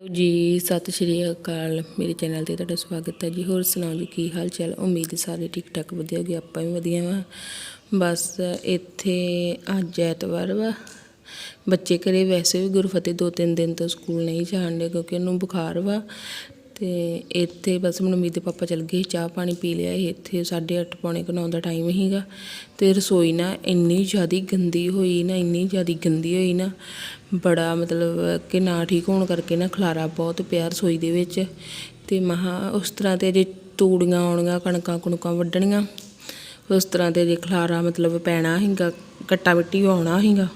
ਜੀ, ਸਤਿ ਸ਼੍ਰੀ ਅਕਾਲ। ਮੇਰੇ ਚੈਨਲ ਤੇ ਤੁਹਾਡਾ ਸਵਾਗਤ ਹੈ ਜੀ। ਹੋਰ ਸੁਣਾਓ ਜੀ, ਕੀ ਹਾਲ ਚਾਲ? ਉਮੀਦ ਸਾਰੇ ਠੀਕ ਠਾਕ, ਵਧੀਆ ਹੋਗੇ, ਆਪਾਂ ਵੀ ਵਧੀਆ ਵਾ। ਬਸ ਇੱਥੇ ਅੱਜ ਐਤਵਾਰ ਵਾ। ਬੱਚੇ ਘਰੇ ਵੈਸੇ ਵੀ ਗੁਰਫਤਿਹ ਦੋ ਤਿੰਨ ਦਿਨ ਤੋਂ ਸਕੂਲ ਨਹੀਂ ਜਾਣ ਜਾਣਦੇ ਕਿਉਂਕਿ ਉਹਨੂੰ ਬੁਖਾਰ ਵਾ। ਅਤੇ ਇੱਥੇ ਬਸ ਮਨਮੀਤ ਦੇ ਪਾਪਾ ਚਲ ਗਏ ਚਾਹ ਪਾਣੀ ਪੀ ਲਿਆ ਸੀ, ਇੱਥੇ 8:30 ਪੌਣੇ ਕੁ ਨੌ ਦਾ ਟਾਈਮ ਸੀਗਾ ਅਤੇ ਰਸੋਈ ਨਾ ਇੰਨੀ ਜ਼ਿਆਦਾ ਗੰਦੀ ਹੋਈ ਨਾ, ਇੰਨੀ ਜ਼ਿਆਦਾ ਗੰਦੀ ਹੋਈ ਨਾ, ਬੜਾ ਮਤਲਬ ਕਿ ਨਾ ਠੀਕ ਹੋਣ ਕਰਕੇ ਨਾ ਖਲਾਰਾ ਬਹੁਤ ਪਿਆ ਰਸੋਈ ਦੇ ਵਿੱਚ ਤੇ ਮਹਾ ਉਸ ਤਰ੍ਹਾਂ ਤੇ ਜੇ ਤੂੜੀਆਂ ਆਉਣੀਆਂ, ਕਣਕਾਂ ਕੁਣਕਾਂ ਵੱਢਣੀਆਂ, ਉਸ ਤਰ੍ਹਾਂ ਤੇ ਜੇ ਖਲਾਰਾ ਮਤਲਬ ਪੈਣਾ ਸੀਗਾ, ਕੱਟਾ ਮਿੱਟੀ ਆਉਣਾ ਸੀਗਾ,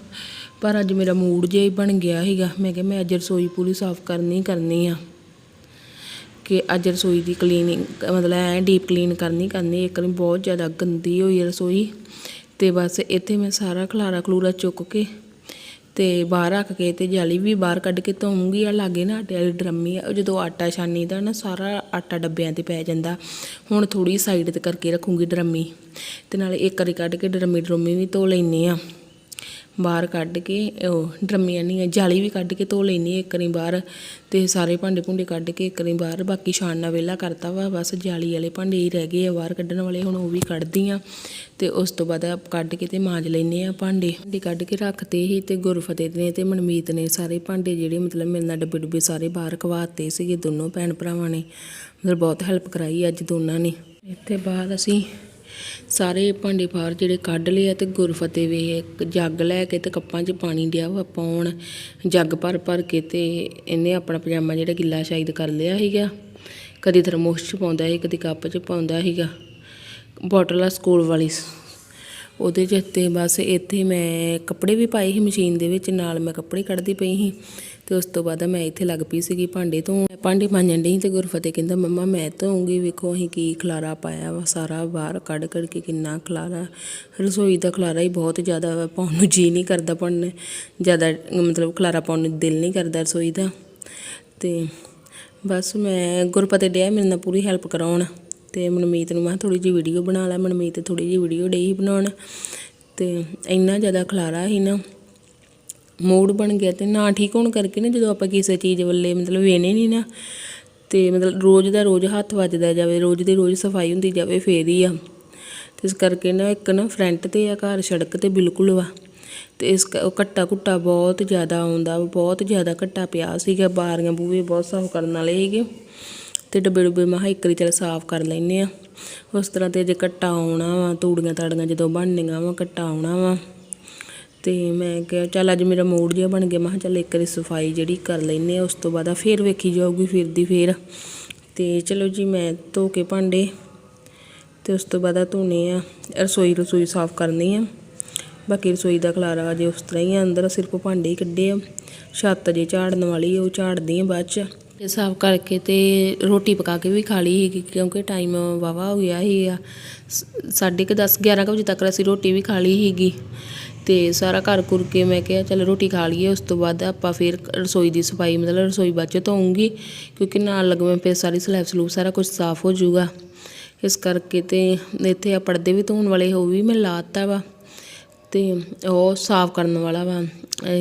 ਪਰ ਅੱਜ ਮੇਰਾ ਮੂਡ ਜਿਹਾ ਹੀ ਬਣ ਗਿਆ ਸੀਗਾ, ਮੈਂ ਕਿਹਾ ਮੈਂ ਅੱਜ ਰਸੋਈ ਪੂਰੀ ਸਾਫ਼ ਕਰਨੀ ਕਰਨੀ ਆ। ਕਿ ਅੱਜ ਰਸੋਈ ਦੀ ਕਲੀਨਿੰਗ ਮਤਲਬ ਐ ਡੀਪ ਕਲੀਨ ਕਰਨੀ ਕਰਨੀ, ਇੱਕ ਵਾਰੀ ਬਹੁਤ ਜ਼ਿਆਦਾ ਗੰਦੀ ਹੋਈ ਹੈ ਰਸੋਈ। ਤੇ ਬਸ ਇੱਥੇ ਮੈਂ ਸਾਰਾ ਖਲਾਰਾ ਖਲੂਰਾ ਚੁੱਕ ਕੇ ਤੇ ਬਾਹਰ ਰੱਖ ਕੇ ਤੇ ਜਾਲੀ ਵੀ ਬਾਹਰ ਕੱਢ ਕੇ ਧੋਉਂਗੀ ਆ ਲਾਗੇ ਨਾ ਆਟੇ ਵਾਲੀ ਡਰਮੀ ਆ, ਉਹ ਜਦੋਂ ਆਟਾ ਛਾਨੀ ਦਾ ਨਾ ਸਾਰਾ ਆਟਾ ਡੱਬਿਆਂ ਤੇ ਪੈ ਜਾਂਦਾ। ਹੁਣ ਥੋੜੀ ਸਾਈਡ ਤੇ ਕਰਕੇ ਰੱਖੂੰਗੀ ਡਰਮੀ ਤੇ ਨਾਲੇ ਇੱਕ ਵਾਰੀ ਕੱਢ ਕੇ ਡਰਮੀ ਡਰਮੀ ਵੀ ਧੋ ਲੈਣੀ ਆ। ਬਾਹਰ ਕੱਢ ਕੇ, ਉਹ ਡਰਮੀਆਂ ਨਹੀਂ ਜਾਲੀ ਵੀ ਕੱਢ ਕੇ ਧੋ ਲੈਣੀ ਇੱਕ ਵਾਰੀ ਬਾਹਰ ਤੇ ਸਾਰੇ ਭਾਂਡੇ ਭੁੰਡੇ ਕੱਢ ਕੇ ਇੱਕ ਵਾਰੀ ਬਾਹਰ। ਬਾਕੀ ਛਾਣਨਾ ਵਿਹਲਾ ਕਰਤਾ ਵਾ, ਬਸ ਜਾਲੀ ਵਾਲੇ ਭਾਂਡੇ ਹੀ ਰਹਿ ਗਏ ਆ, ਬਾਹਰ ਕੱਢਣ ਵਾਲੇ ਹੁਣ ਉਹ ਵੀ ਕੱਢਦੀ ਆ ਤੇ ਉਸ ਤੋਂ ਬਾਅਦ ਕੱਢ ਕੇ ਤੇ ਮਾਂਜ ਲੈਨੇ ਆ ਭਾਂਡੇ। ਭਾਂਡੇ ਕੱਢ ਕੇ ਰੱਖਤੇ ਸੀ ਤੇ ਗੁਰਫਤਿਹ ਨੇ ਤੇ ਮਨਮੀਤ ਨੇ ਸਾਰੇ ਭਾਂਡੇ ਜਿਹੜੇ ਮਤਲਬ ਮੇਰੇ ਨਾਲ ਡੱਬੇ ਡੁੱਬੇ ਸਾਰੇ ਬਾਹਰ ਕਵਾਤੇ ਸੀਗੇ ਦੋਨੋਂ ਭੈਣ ਭਰਾਵਾਂ ਨੇ। ਮਤਲਬ ਬਹੁਤ ਹੈਲਪ ਕਰਾਈ ਅੱਜ ਦੋਨਾਂ ਨੇ। ਇੱਥੇ ਬਾਅਦ ਅਸੀਂ ਸਾਰੇ ਭਾਂਡੇ ਬਾਹਰ ਜਿਹੜੇ ਕੱਢ ਲਏ ਆ ਤੇ ਗੁਰਫਤਿਹ ਵੇ ਇੱਕ ਜੱਗ ਲੈ ਕੇ ਤੇ ਕੱਪਾਂ 'ਚ ਪਾਣੀ ਡਿਆ ਵਾ ਪਾਉਣ ਜੱਗ ਭਰ ਭਰ ਕੇ ਤੇ ਇਹਨੇ ਆਪਣਾ ਪਜਾਮਾ ਜਿਹੜਾ ਗਿੱਲਾ ਸ਼ਾਇਦ ਕਰ ਲਿਆ ਸੀਗਾ। ਕਦੀ ਥਰਮੋਸ 'ਚ ਪਾਉਂਦਾ ਸੀ, ਕਦੀ ਕੱਪ 'ਚ ਪਾਉਂਦਾ ਸੀਗਾ। ਬੋਟਲ ਆ ਸਕੂਲ ਵਾਲੀ। ਉਹਦੇ 'ਚ ਤੇ ਬਸ ਇੱਥੇ ਮੈਂ ਕੱਪੜੇ ਵੀ ਪਾਏ ਸੀ ਮਸ਼ੀਨ ਦੇ ਵਿੱਚ, ਨਾਲ ਮੈਂ ਕੱਪੜੇ ਕੱਢਦੀ ਪਈ ਸੀ। ਤੇ ਉਸ ਤੋਂ ਬਾਅਦ ਮੈਂ ਇੱਥੇ ਲੱਗ ਪਈ ਸੀਗੀ ਭਾਂਡੇ ਤੋਂ ਭਾਂਡੇ ਮਾਂਜਣ ਡਈ ਤੇ ਗੁਰਫਤਿਹ ਕਹਿੰਦਾ, ਮੰਮਾ, ਮੈਂ ਧੋਉਂਗੀ ਵੇਖੋ ਅਸੀਂ ਕੀ ਖਲਾਰਾ ਪਾਇਆ ਵਾ, ਸਾਰਾ ਬਾਹਰ ਕੱਢ ਕੱਢ ਕੇ ਕਿੰਨਾ ਖਲਾਰਾ। ਰਸੋਈ ਦਾ ਖਲਾਰਾ ਹੀ ਬਹੁਤ ਜ਼ਿਆਦਾ ਵਾ, ਪਾਉਣ ਨੂੰ ਜੀ ਨਹੀਂ ਕਰਦਾ ਪਾਉਣ ਜ਼ਿਆਦਾ ਮਤਲਬ ਖਲਾਰਾ ਪਾਉਣ ਨੂੰ ਦਿਲ ਨਹੀਂ ਕਰਦਾ ਰਸੋਈ ਦਾ। ਤੇ ਬਸ ਮੈਂ ਗੁਰਫਤਿਹ ਡਿਆ, ਮੇਰੇ ਨਾਲ ਪੂਰੀ ਹੈਲਪ ਕਰਾਉਣ। ਤੇ ਮਨਮੀਤ ਨੂੰ ਮੈਂ ਥੋੜੀ ਜਿਹੀ ਵੀਡੀਓ ਬਣਾ ਲਾ। ਮਨਮੀਤ ਥੋੜੀ ਜਿਹੀ ਵੀਡੀਓ ਡਈ ਬਣਾਉਣ। ਤੇ ਇੰਨਾ ਜ਼ਿਆਦਾ ਖਲਾਰਾ ਸੀ ਨਾ ਮੂਡ ਬਣ ਗਿਆ ਤੇ ਨਾ ਠੀਕ ਹੋਣ ਕਰਕੇ ਨਾ ਜਦੋਂ ਆਪਾਂ ਕਿਸੇ ਚੀਜ਼ ਵੱਲੇ ਮਤਲਬ ਵੇਨੇ ਨਹੀਂ ਨਾ ਤੇ ਮਤਲਬ ਰੋਜ਼ ਦਾ ਰੋਜ਼ ਹੱਥ ਵੱਜਦਾ ਜਾਵੇ ਰੋਜ਼ ਦੀ ਰੋਜ਼ ਸਫ਼ਾਈ ਹੁੰਦੀ ਜਾਵੇ ਫੇਰ ਹੀ ਆ। ਤੇ ਇਸ ਕਰਕੇ ਨਾ ਇੱਕ ਨਾ ਫਰੰਟ ਤੇ ਆ ਘਰ ਸੜਕ ਤੇ ਬਿਲਕੁਲ ਵਾ। ਤੇ ਇਸ ਕ- ਉਹ ਕੱਟਾ ਕੁੱਟਾ ਬਹੁਤ ਜ਼ਿਆਦਾ ਆਉਂਦਾ ਵਾ, ਬਹੁਤ ਜ਼ਿਆਦਾ ਕੱਟਾ ਪਿਆ ਸੀਗਾ ਬਾਰੀਆਂ ਬੂਵੇ ਬਹੁਤ ਸਾਫ਼ ਕਰਨ ਵਾਲੇ ਸੀਗੇ। ਤੇ ਡੱਬੇ ਡੁੱਬੇ ਮੈਂ ਕਿਹਾ ਇੱਕ ਵਾਰੀ ਚੱਲ ਸਾਫ਼ ਕਰ ਲੈਨੇ ਆ। ਉਸ ਤਰ੍ਹਾਂ ਤੇ ਜੇ ਕੱਟਾ ਆਉਣਾ ਵਾ ਤੂੜੀਆਂ ਤਾੜੀਆਂ ਜਦੋਂ ਬਣਨੀਆਂ ਵਾ ਕੱਟਾ ਆਉਣਾ ਵਾ। ਅਤੇ ਮੈਂ ਕਿਹਾ ਚੱਲ ਅੱਜ ਮੇਰਾ ਮੂਡ ਜਿਹਾ ਬਣ ਗਿਆ। ਮੈਂ ਕਿਹਾ ਚੱਲ ਇੱਕ ਵਾਰੀ ਸਫ਼ਾਈ ਜਿਹੜੀ ਕਰ ਲੈਂਦੇ ਹਾਂ ਉਸ ਤੋਂ ਬਾਅਦ ਆ ਫਿਰ ਵੇਖੀ ਜਾਊਗੀ ਫਿਰ ਦੀ ਫਿਰ। ਅਤੇ ਚਲੋ ਜੀ ਮੈਂ ਧੋ ਕੇ ਭਾਂਡੇ ਅਤੇ ਉਸ ਤੋਂ ਬਾਅਦ ਆ ਧੋਨੇ ਆ। ਰਸੋਈ ਰਸੋਈ ਸਾਫ਼ ਕਰਨੀ ਆ। ਬਾਕੀ ਰਸੋਈ ਦਾ ਖਲਾਰਾ ਅਜੇ ਉਸ ਤਰ੍ਹਾਂ ਹੀ ਆ ਅੰਦਰ ਸਿਰਫ ਭਾਂਡੇ ਹੀ ਕੱਢੇ ਆ। ਛੱਤ ਜੇ ਝਾੜਨ ਵਾਲੀ ਆ, ਉਹ ਝਾੜਦੀ ਆ ਬਾਅਦ ਚ। ਤੇ ਸਾਫ਼ ਕਰਕੇ ਤੇ ਰੋਟੀ ਪਕਾ ਕੇ ਵੀ ਖਾ ਲਈ ਸੀਗੀ ਕਿਉਂਕਿ ਟਾਈਮ ਵਾਵਾ ਹੋ ਗਿਆ ਸੀ ਆ ਸਾਢੇ ਕੁ 10 11 ਕੁ ਵਜੇ ਤੱਕ ਅਸੀਂ ਰੋਟੀ ਵੀ ਖਾ ਲਈ ਸੀਗੀ। ਅਤੇ ਸਾਰਾ ਘਰ ਘੁਰ ਕੇ ਮੈਂ ਕਿਹਾ, ਚੱਲ ਰੋਟੀ ਖਾ ਲਈਏ, ਉਸ ਤੋਂ ਬਾਅਦ ਆਪਾਂ ਫਿਰ ਰਸੋਈ ਦੀ ਸਫ਼ਾਈ, ਮਤਲਬ ਰਸੋਈ ਬਾਅਦ 'ਚ ਧੋਊਂਗੀ, ਕਿਉਂਕਿ ਨਾਲ ਲੱਗਵੇਂ ਫਿਰ ਸਾਰੀ ਸਲੈਬ ਸਲੂਬ, ਸਾਰਾ ਕੁਝ ਸਾਫ਼ ਹੋ ਜਾਊਗਾ। ਇਸ ਕਰਕੇ ਤੇ ਇੱਥੇ ਆ ਪਰਦੇ ਵੀ ਧੋਣ ਵਾਲੇ, ਉਹ ਵੀ ਮੈਂ ਲਾਤਾ ਵਾ ਤੇ ਉਹ ਸਾਫ਼ ਕਰਨ ਵਾਲਾ ਵਾ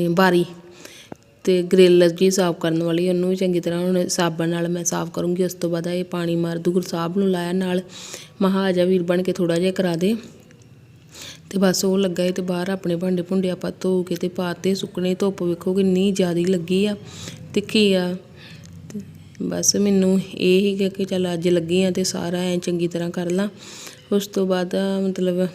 ਬਾਰੀ। ਤੇ ਗ੍ਰਿਲ ਜੀ ਸਾਫ਼ ਕਰਨ ਵਾਲੀ, ਉਹਨੂੰ ਵੀ ਚੰਗੀ ਤਰ੍ਹਾਂ ਹੁਣ ਸਾਬਣ ਨਾਲ ਮੈਂ ਸਾਫ਼ ਕਰੂੰਗੀ, ਉਸ ਤੋਂ ਬਾਅਦ ਇਹ ਪਾਣੀ ਮਾਰ ਦੂਗਰ ਸਾਹਿਬ ਨੂੰ ਲਾਇਆ ਨਾਲ। ਮਹਾਜਾ ਵੀਰ, ਬਣ ਕੇ ਥੋੜਾ ਜਿਹਾ ਕਰਾ ਦੇ। ਤੇ ਬਸ ਉਹ ਲੱਗਾ ਏ ਤੇ ਬਾਹਰ ਆਪਣੇ ਭਾਂਡੇ ਭੁੰਡੇ ਆਪਾਂ ਧੋ ਕੇ ਤੇ ਪਾਤੇ ਸੁੱਕਣੇ ਧੁੱਪ ਵੇਖੋ ਕਿੰਨੀ ਜ਼ਿਆਦੀ ਲੱਗੀ ਆ, ਤਿੱਖੀ ਆ। ਬਸ ਮੈਨੂੰ ਇਹ ਹੀ ਕਿ ਚੱਲ ਅੱਜ ਲੱਗੀ ਆ ਤੇ ਸਾਰਾ ਐ ਚੰਗੀ ਤਰ੍ਹਾਂ ਕਰ ਲਾਂ। ਉਸ ਤੋਂ ਬਾਅਦ ਮਤਲਬ